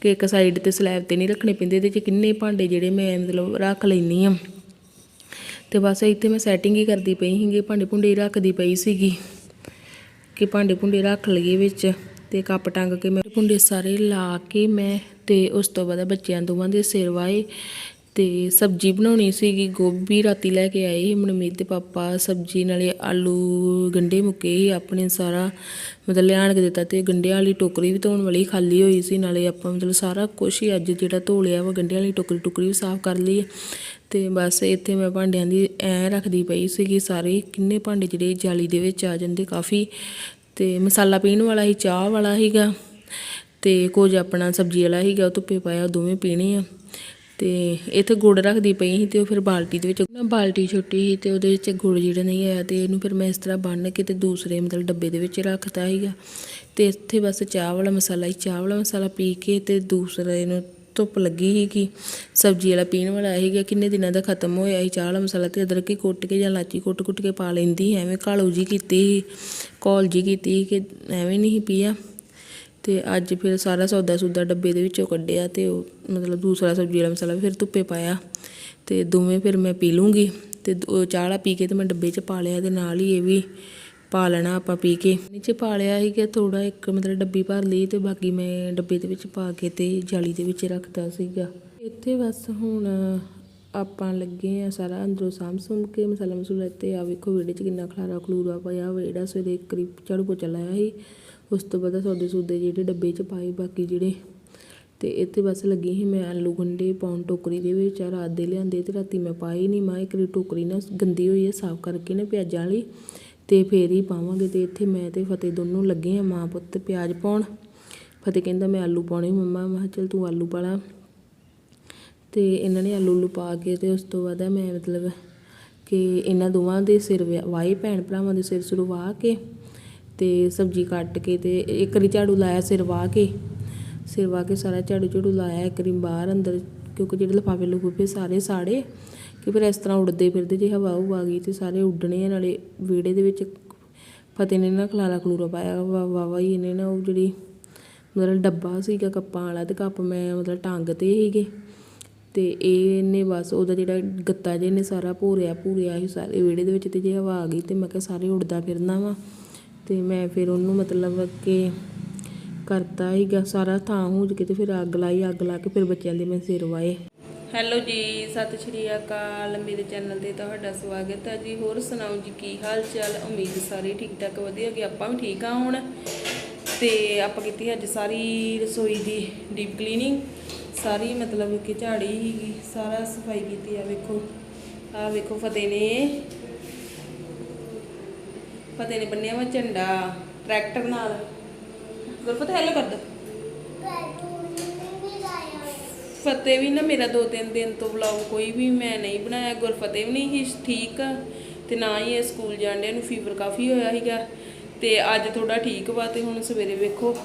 ਕਿ ਇੱਕ ਸਾਈਡ ਤੇ ਸਲੈਬ ਤੇ ਨਹੀਂ ਰੱਖਣੇ ਪੈਂਦੇ, ਇਹਦੇ 'ਚ ਕਿੰਨੇ ਭਾਂਡੇ ਜਿਹੜੇ ਮੈਂ ਮਤਲਬ ਰੱਖ ਲੈਂਦੀ ਹਾਂ। ਤੇ ਬਸ ਇੱਥੇ ਮੈਂ ਸੈਟਿੰਗ ਹੀ ਕਰਦੀ ਪਈ ਸੀਗੀ, ਭਾਂਡੇ ਭੁੰਡੇ ਰੱਖਦੀ ਪਈ ਸੀਗੀ। ਕਿ ਭਾਂਡੇ ਭੁੰਡੇ ਰੱਖ ਲਈਏ ਵਿੱਚ ਤੇ ਕੱਪ ਟੰਗ ਕੇ ਮੈਂ ਭੁੰਡੇ ਸਾਰੇ ਲਾ ਕੇ ਮੈਂ ਤੇ ਉਸ ਤੋਂ ਬਾਅਦ ਬੱਚਿਆਂ ਦੋਵਾਂ ਦੇ ਸਿਰ ਵਾਏ ਤੇ ਸਬਜ਼ੀ ਬਣਾਉਣੀ ਸੀਗੀ, ਗੋਭੀ ਰਾਤੀ ਲੈ ਕੇ ਆਏ ਸੀ ਮਨਮੀਤ ਦੇ ਪਾਪਾ, ਸਬਜ਼ੀ ਨਾਲੇ ਆਲੂ ਗੰਡੇ ਮੁੱਕੇ ਸੀ, ਆਪਣੇ ਸਾਰਾ ਮਤਲਬ ਲਿਆਣ ਕੇ ਦਿੱਤਾ ਤੇ ਗੰਡਿਆਂ ਵਾਲੀ ਟੋਕਰੀ ਵੀ ਧੋਣ ਵਾਲੀ ਖਾਲੀ ਹੋਈ ਸੀ, ਨਾਲੇ ਆਪਾਂ ਮਤਲਬ ਸਾਰਾ ਕੁਝ ਹੀ ਅੱਜ ਜਿਹੜਾ ਧੋ ਲਿਆ ਵਾ ਗੰਡਿਆਂ ਵਾਲੀ ਟੋਕਰੀ, ਟੁਕਰੀ ਵੀ ਸਾਫ਼ ਕਰ ਲਈ ਹੈ ਤੇ ਬਸ ਇੱਥੇ ਮੈਂ ਭਾਂਡਿਆਂ ਦੀ ਐ ਰੱਖਦੀ ਪਈ ਸੀਗੀ ਸਾਰੇ, ਕਿੰਨੇ ਭਾਂਡੇ ਜਿਹੜੇ ਜਾਲੀ ਦੇ ਵਿੱਚ ਆ ਜਾਂਦੇ ਕਾਫੀ। ਤੇ ਮਸਾਲਾ ਪੀਣ ਵਾਲਾ ਹੀ ਚਾਹ ਵਾਲਾ ਸੀਗਾ, ਤੇ ਕੁਝ ਆਪਣਾ ਸਬਜ਼ੀ ਵਾਲਾ ਸੀਗਾ, ਉਹ ਧੁੱਪੇ ਪਾਇਆ ਦੋਵੇਂ ਪੀਣੇ ਆ। ਤੇ ਇੱਥੇ ਗੁੜ ਰੱਖਦੀ ਪਈ ਸੀ ਤੇ ਉਹ ਫਿਰ ਬਾਲਟੀ ਦੇ ਵਿੱਚ ਨਾ ਬਾਲਟੀ ਛੋਟੀ ਸੀ ਤੇ ਉਹਦੇ ਵਿੱਚ ਗੁੜ ਜਿਹੜਾ ਨਹੀਂ ਆਇਆ ਤੇ ਇਹਨੂੰ ਫਿਰ ਮੈਂ ਇਸ ਤਰ੍ਹਾਂ ਬੰਨ ਕੇ ਤੇ ਦੂਸਰੇ ਮਤਲਬ ਡੱਬੇ ਦੇ ਵਿੱਚ ਰੱਖਤਾ ਸੀਗਾ। ਤੇ ਇੱਥੇ ਬਸ ਚਾਹ ਵਾਲਾ ਮਸਾਲਾ ਹੀ ਚਾਹ ਵਾਲਾ ਮਸਾਲਾ ਪੀ ਕੇ ਤੇ ਦੂਸਰੇ ਨੂੰ ਧੁੱਪ ਲੱਗੀ ਸੀਗੀ ਸਬਜ਼ੀ ਵਾਲਾ ਪੀਣ ਵਾਲਾ ਸੀਗਾ, ਕਿੰਨੇ ਦਿਨਾਂ ਦਾ ਖਤਮ ਹੋਇਆ ਸੀ ਚਾਹ ਵਾਲਾ ਮਸਾਲਾ ਤੇ ਅਦਰਕ ਹੀ ਕੁੱਟ ਕੇ ਜਾਂ ਲਾਚੀ ਕੁੱਟ ਕੁੱਟ ਕੇ ਪਾ ਲੈਂਦੀ ਐਵੇਂ ਕਾਲੂ ਜੀ ਕੀਤੀ ਸੀ, ਕੌਲ ਜੀ ਕੀਤੀ ਸੀ ਕਿ ਐਵੇਂ ਨਹੀਂ ਸੀ ਪੀਆ। ਅਤੇ ਅੱਜ ਫਿਰ ਸਾਰਾ ਸੌਦਾ ਸੂਦਾ ਡੱਬੇ ਦੇ ਵਿੱਚੋਂ ਕੱਢਿਆ ਅਤੇ ਉਹ ਮਤਲਬ ਦੂਸਰਾ ਸਬਜ਼ੀ ਵਾਲਾ ਮਸਾਲਾ ਵੀ ਫਿਰ ਧੁੱਪੇ ਪਾਇਆ ਅਤੇ ਦੋਵੇਂ ਫਿਰ ਮੈਂ ਪੀ ਲੂੰਗੀ ਅਤੇ ਉਹ ਚਾਹ ਵਾਲਾ ਪੀ ਕੇ ਅਤੇ ਮੈਂ ਡੱਬੇ 'ਚ ਪਾ ਲਿਆ ਅਤੇ ਨਾਲ ਹੀ ਇਹ ਵੀ ਪਾ ਲੈਣਾ ਆਪਾਂ ਪੀ ਕੇ। ਨੀਚੇ ਪਾ ਲਿਆ ਸੀ ਕਿ ਥੋੜਾ ਇੱਕ ਮਤਲਬ ਡੱਬੀ ਭਰ ਲਈ ਤੇ ਬਾਕੀ ਮੈਂ ਡੱਬੇ ਦੇ ਵਿੱਚ ਪਾ ਕੇ ਤੇ ਜਾਲੀ ਦੇ ਵਿੱਚ ਰੱਖਤਾ ਸੀਗਾ। ਇੱਥੇ ਬਸ ਹੁਣ ਆਪਾਂ ਲੱਗੇ ਆ ਸਾਰਾ ਅੰਦਰੋਂ ਸਾਂਭ ਸੁੰਭ ਕੇ ਮਸਾਲਾ ਮਸੂਲਾ ਤੇ ਆ ਵੇਖੋ ਵਿਹੜੇ 'ਚ ਕਿੰਨਾ ਖਲਾਰਾ ਖਲੂਰਾ ਪਿਆ ਵਾ ਸਵੇਰੇ ਇੱਕ ਵਾਰੀ ਝਾੜੂ ਪੋਚਾ ਲਾਇਆ ਸੀ। ਉਸ ਤੋਂ ਬਾਅਦ ਸੌਦੇ ਸੂਦੇ ਜਿਹੜੇ ਡੱਬੇ 'ਚ ਪਾਏ, ਬਾਕੀ ਜਿਹੜੇ ਅਤੇ ਇੱਥੇ ਬਸ ਲੱਗੀ ਸੀ ਮੈਂ ਆਲੂ ਗੰਢੇ ਪਾਉਣ ਟੋਕਰੀ ਦੇ ਵਿੱਚ ਆ ਰਾਤ ਦੇ ਲਿਆਂਦੇ ਅਤੇ ਰਾਤੀ ਮੈਂ ਪਾਏ ਨਹੀਂ ਮੈਂ ਇੱਕ ਵਾਰੀ ਟੋਕਰੀ ਨਾ ਗੰਦੀ ਹੋਈ ਹੈ ਸਾਫ਼ ਕਰਕੇ ਨਾ ਪਿਆਜ਼ਾਂ ਵਾਲੀ ਅਤੇ ਫੇਰ ਹੀ ਪਾਵਾਂਗੇ ਅਤੇ ਇੱਥੇ ਮੈਂ ਅਤੇ ਫਤਿਹ ਦੋਨੋਂ ਲੱਗੇ ਆ, ਮਾਂ ਪੁੱਤ ਪਿਆਜ਼ ਪਾਉਣ। ਫਤਿਹ ਕਹਿੰਦਾ ਮੈਂ ਆਲੂ ਪਾਉਣੇ, ਮੰਮਾ ਮੈਂ ਕਿਹਾ ਚੱਲ ਤੂੰ ਆਲੂ ਪਾ ਲਾ। ਅਤੇ ਇਹਨਾਂ ਨੇ ਆਲੂ ਉਲੂ ਪਾ ਕੇ ਅਤੇ ਉਸ ਤੋਂ ਬਾਅਦ ਮੈਂ ਮਤਲਬ ਕਿ ਇਹਨਾਂ ਦੋਵਾਂ ਦੇ ਸਿਰ ਵਿਆ- ਭੈਣ ਭਰਾਵਾਂ ਦੇ ਸਿਰ ਸੁਰ ਵਾਹ ਕੇ ਅਤੇ ਸਬਜ਼ੀ ਕੱਟ ਕੇ ਅਤੇ ਇੱਕ ਵਾਰੀ ਝਾੜੂ ਲਾਇਆ ਸਿਰ ਵਾਹ ਕੇ। ਸਿਰ ਵਾਹ ਕੇ ਸਾਰਾ ਝਾੜੂ ਝੂੜੂ ਲਾਇਆ, ਇੱਕ ਵਾਰੀ ਬਾਹਰ ਅੰਦਰ, ਕਿਉਂਕਿ ਜਿਹੜੇ ਲਿਫਾਫੇ ਲਫੂਫੇ ਸਾਰੇ ਸਾੜੇ, ਕਿ ਫਿਰ ਇਸ ਤਰ੍ਹਾਂ ਉੱਡਦੇ ਫਿਰਦੇ ਜੇ ਹਵਾ ਹੁਵਾ ਆ ਗਈ ਤੇ ਸਾਰੇ ਉੱਡਣੇ ਆ, ਨਾਲੇ ਵਿਹੜੇ ਦੇ ਵਿੱਚ ਫਤਿਹ ਨੇ ਨਾ ਖਲਾਰਾ ਖਲੂਰਾ ਪਾਇਆ, ਵਾ ਵਾ ਹੀ ਇਹਨੇ ਨਾ ਉਹ ਜਿਹੜੀ ਮਤਲਬ ਡੱਬਾ ਸੀਗਾ ਕੱਪਾਂ ਵਾਲਾ ਤੇ ਕੱਪ ਮੈਂ ਮਤਲਬ ਟੰਗ ਤੇ ਸੀਗੇ। ਤੇ ਇਹਨੇ ਬਸ ਉਹਦਾ ਜਿਹੜਾ ਗੱਤਾ ਜੇ ਨੇ ਸਾਰਾ ਭੋਰਿਆ, ਭੂਰਿਆ ਸੀ ਸਾਰੇ ਵਿਹੜੇ ਦੇ ਵਿੱਚ ਤੇ ਜੇ ਹਵਾ ਆ ਗਈ ਤੇ ਮੈਂ ਕਿਹਾ ਸਾਰੇ ਉੱਡਦਾ ਫਿਰਨਾ ਵਾ। ਤੇ ਮੈਂ ਫਿਰ ਉਹਨੂੰ ਮਤਲਬ ਕਿ ਕਰਤਾ ਹੀਗਾ, ਸਾਰਾ ਥਾਂ ਹੋ ਕੇ ਤੇ ਫਿਰ ਅੱਗ ਲਾਈ, ਅੱਗ ਲਾ ਕੇ ਫਿਰ ਬੱਚਿਆਂ ਦੇ ਮੈਂ ਸਿਰ ਵਾਏ। ਹੈਲੋ ਜੀ, ਸਤਿ ਸ਼੍ਰੀ ਅਕਾਲ, ਮੇਰੇ ਚੈਨਲ ਤੇ ਤੁਹਾਡਾ ਸਵਾਗਤ ਹੈ ਜੀ। ਹੋਰ ਸੁਣਾਓ ਜੀ, ਕੀ ਹਾਲ ਚਾਲ? ਉਮੀਦ ਸਾਰੇ ਠੀਕ ਠਾਕ, ਵਧੀਆ ਕਿ ਆਪਾਂ ਵੀ ਠੀਕ ਆ ਹੁਣ। ਤੇ ਆਪਾਂ ਕੀਤੀ ਅੱਜ ਸਾਰੀ ਰਸੋਈ ਦੀ ਡੀਪ ਕਲੀਨਿੰਗ, ਸਾਰੀ ਮਤਲਬ ਕਿ ਝਾੜੀ ਹੀਗੀ, ਸਾਰਾ ਸਫ਼ਾਈ ਕੀਤੀ ਆ ਵੇਖੋ। ਆ ਵੇਖੋ ਫਤਿਹ ਨੇ। ਫਤਿਹ ਨੇ ਬੰਨਿਆ ਵਾ ਝੰਡਾ, ਟਰੈਕਟਰ ਨਾਲ। ਗੁਰਫਤ ਹੈਲੋ ਕਰ ਦੋ। ਫਤਿਹ ਵੀ ਨਾ ਮੇਰਾ ਦੋ ਤਿੰਨ ਦਿਨ ਤੋਂ ਵਲੌਗ ਕੋਈ ਵੀ ਮੈਂ ਨਹੀਂ ਬਣਾਇਆ। ਗੁਰਫਤਿਹ ਵੀ ਨਹੀਂ ਸੀ ਠੀਕ ਤੇ ਨਾ ਹੀ ਇਹ ਸਕੂਲ ਜਾਣ ਜਾਂਦੇ ਨੂੰ ਫੀਵਰ ਕਾਫੀ ਹੋਇਆ ਸੀਗਾ। ਤੇ ਅੱਜ ਥੋੜਾ ਠੀਕ ਵਾ ਤੇ ਹੁਣ ਸਵੇਰੇ ਵੇਖੋ।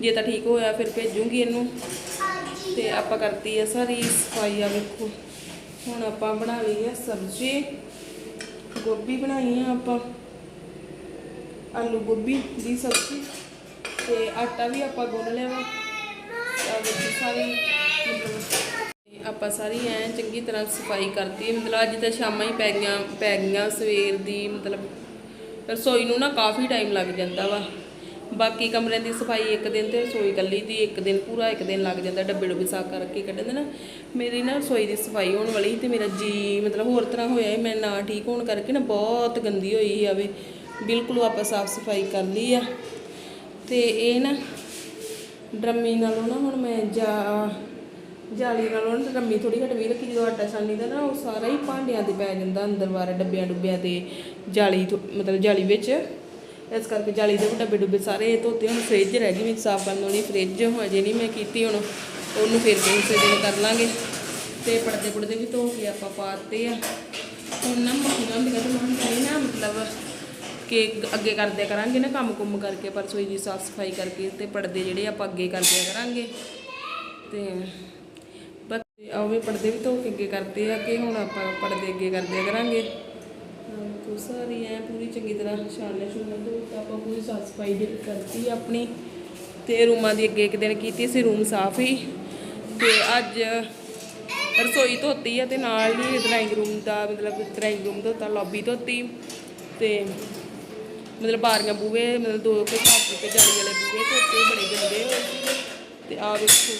ਜੇ ਤਾਂ ਠੀਕ ਹੋਇਆ ਫਿਰ ਭੇਜੂਗੀ ਇਹਨੂੰ। ਤੇ ਆਪਾਂ ਕਰਤੀ ਆ ਸਾਰੀ ਸਫ਼ਾਈ ਆ ਵੇਖੋ। ਹੁਣ ਆਪਾਂ ਬਣਾ ਲਈ ਆ ਸਬਜ਼ੀ। ਗੋਭੀ ਬਣਾਈ ਆ ਆਪਾਂ। ਆਲੂ ਗੋਭੀ ਦੀ ਸਬਜ਼ੀ ਤੇ ਆਟਾ ਵੀ ਆਪਾਂ ਗੁੰਨ ਲਿਆ ਵਾ। ਵਿੱਚ ਸਾਰੀ ਆਪਾਂ ਸਾਰੀ ਐ ਚੰਗੀ ਤਰ੍ਹਾਂ ਸਫ਼ਾਈ ਕਰਤੀ। ਮਤਲਬ ਅੱਜ ਤਾਂ ਸ਼ਾਮਾਂ ਹੀ ਪੈ ਗਈਆਂ ਪੈ ਗਈਆਂ ਸਵੇਰ ਦੀ, ਮਤਲਬ ਰਸੋਈ ਨੂੰ ਨਾ ਕਾਫੀ ਟਾਈਮ ਲੱਗ ਜਾਂਦਾ ਵਾ। ਬਾਕੀ ਕਮਰਿਆਂ ਦੀ ਸਫ਼ਾਈ ਇੱਕ ਦਿਨ ਤੇ ਰਸੋਈ ਕੱਲੀ ਦੀ, ਇੱਕ ਦਿਨ ਪੂਰਾ, ਇੱਕ ਦਿਨ ਲੱਗ ਜਾਂਦਾ ਡੱਬੇ ਡੁੱਬੇ ਸਾਫ਼ ਕਰਕੇ ਕੱਢਦੇ ਨਾ। ਮੇਰੀ ਨਾ ਰਸੋਈ ਦੀ ਸਫ਼ਾਈ ਹੋਣ ਵਾਲੀ ਸੀ ਤੇ ਮੇਰਾ ਜੀ ਮਤਲਬ ਹੋਰ ਤਰ੍ਹਾਂ ਹੋਇਆ ਸੀ। ਮੈਂ ਨਾ ਠੀਕ ਹੋਣ ਕਰਕੇ ਨਾ ਬਹੁਤ ਗੰਦੀ ਹੋਈ ਆਵੇ ਬਿਲਕੁਲ ਆਪਾਂ ਸਾਫ਼ ਸਫ਼ਾਈ ਕਰ ਲਈ ਆ। ਤੇ ਇਹ ਨਾ ਡਰਮੀ ਨਾਲੋਂ ਨਾ ਹੁਣ ਮੈਂ ਜਾ, ਜਾਲੀ ਨਾਲੋਂ ਨਾ ਡਰਮੀ ਥੋੜੀ ਵੀ ਰੱਖੀ, ਜਦੋਂ ਆਟਾ ਛਾਨੀ ਦਾ ਨਾ ਉਹ ਸਾਰਾ ਹੀ ਭਾਂਡਿਆਂ ਤੇ ਪੈ ਜਾਂਦਾ ਅੰਦਰ ਵਾਰ ਡੱਬਿਆਂ ਡੁੱਬਿਆਂ ਤੇ ਜਾਲੀ ਤੋਂ- ਮਤਲਬ ਜਾਲੀ ਵਿੱਚ। ਇਸ ਕਰਕੇ ਜਾਲੀ ਦੇ ਵੀ ਡੱਬੇ ਡੁੱਬੇ ਸਾਰੇ ਧੋਤੇ, ਹੁਣ ਫ੍ਰਿਜ ਰਹਿ ਗਈ ਵਿੱਚ ਸਾਫ਼ ਕਰਨ ਵਾਲੀ ਫ੍ਰਿਜ ਹਜੇ ਨਹੀਂ ਮੈਂ ਕੀਤੀ ਹੁਣ, ਉਹਨੂੰ ਫਿਰ ਕਿਸੇ ਦਿਨ ਕਰ ਲਾਂਗੇ। ਤੇ ਪਰਦੇ ਪੁਰਦੇ ਵੀ ਧੋ ਕੇ ਆਪਾਂ ਪਾਤੇ ਆ। ਹੁਣ ਨਾ ਮੱਖੀਆਂ ਹੁੰਦੀਆਂ ਤੇ ਮੈਂ ਨਾ ਮਤਲਬ ਕਿ ਅੱਗੇ ਕਰਦੇ ਕਰਾਂਗੇ ਨਾ ਕੰਮ ਕੁੰਮ ਕਰਕੇ ਪਰ ਰਸੋਈ ਦੀ ਸਾਫ਼ ਸਫ਼ਾਈ ਕਰਕੇ ਤੇ ਪਰਦੇ ਜਿਹੜੇ ਆਪਾਂ ਅੱਗੇ ਕਰਦੇ ਕਰਾਂਗੇ। ਤੇ ਬਾਕੀ ਆਵੇ ਪਰਦੇ ਵੀ ਧੋ ਕੇ ਅੱਗੇ ਕਰਦੇ ਆ ਕਿ ਹੁਣ ਆਪਾਂ ਪਰਦੇ ਅੱਗੇ ਕਰਦੇ ਕਰਾਂਗੇ। ਕੋ ਸਾਰੀ ਐ ਪੂਰੀ ਚੰਗੀ ਤਰ੍ਹਾਂ ਛਾਣਿਆ ਛੁਣਿਆ ਧੋ ਆਪਾਂ ਪੂਰੀ ਸਾਫ਼ ਸਫ਼ਾਈ ਦੀ ਕਰਤੀ ਆਪਣੀ। ਤੇ ਰੂਮਾਂ ਦੀ ਅੱਗੇ ਇੱਕ ਦਿਨ ਕੀਤੀ ਸੀ ਰੂਮ ਸਾਫ਼ ਹੀ। ਤੇ ਅੱਜ ਰਸੋਈ ਧੋਤੀ ਆ ਤੇ ਨਾਲ ਹੀ ਡਰਾਇੰਗ ਰੂਮ ਦਾ ਮਤਲਬ ਡਰਾਇੰਗ ਰੂਮ ਧੋਤਾ ਲੌਬੀ ਧੋਤੀ। ਤੇ ਮਤਲਬ ਬਾਰੀਆਂ ਬੂਹੇ, ਮਤਲਬ ਦੋ ਕੇ ਘੱਟ ਕੇ ਜਾਲੀ ਵਾਲੇ ਬੂਹੇ ਧੋਤੇ ਬੜੇ ਗੰਦੇ ਹੋਏ ਸੀ ਤੇ ਆ ਵੇਖੋ।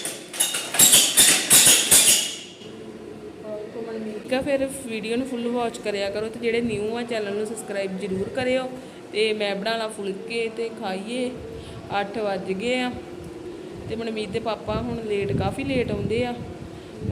ਠੀਕ ਫਿਰ ਵੀਡੀਓ ਨੂੰ ਫੁੱਲ ਵਾਚ ਕਰਿਆ ਕਰੋ ਤੇ ਜਿਹੜੇ ਨਿਊ ਆ ਚੈਨਲ ਨੂੰ ਸਬਸਕ੍ਰਾਈਬ ਜ਼ਰੂਰ ਕਰਿਓ। ਤੇ ਮੈਂ ਬਣਾਣਾ ਫੁਲਕੇ ਤੇ ਖਾਈਏ। 8 ਵੱਜ ਗਏ ਆ। ਤੇ ਮਨਮੀਤ ਦੇ ਪਾਪਾ ਹੁਣ ਲੇਟ ਕਾਫੀ ਲੇਟ ਆਉਂਦੇ ਆ।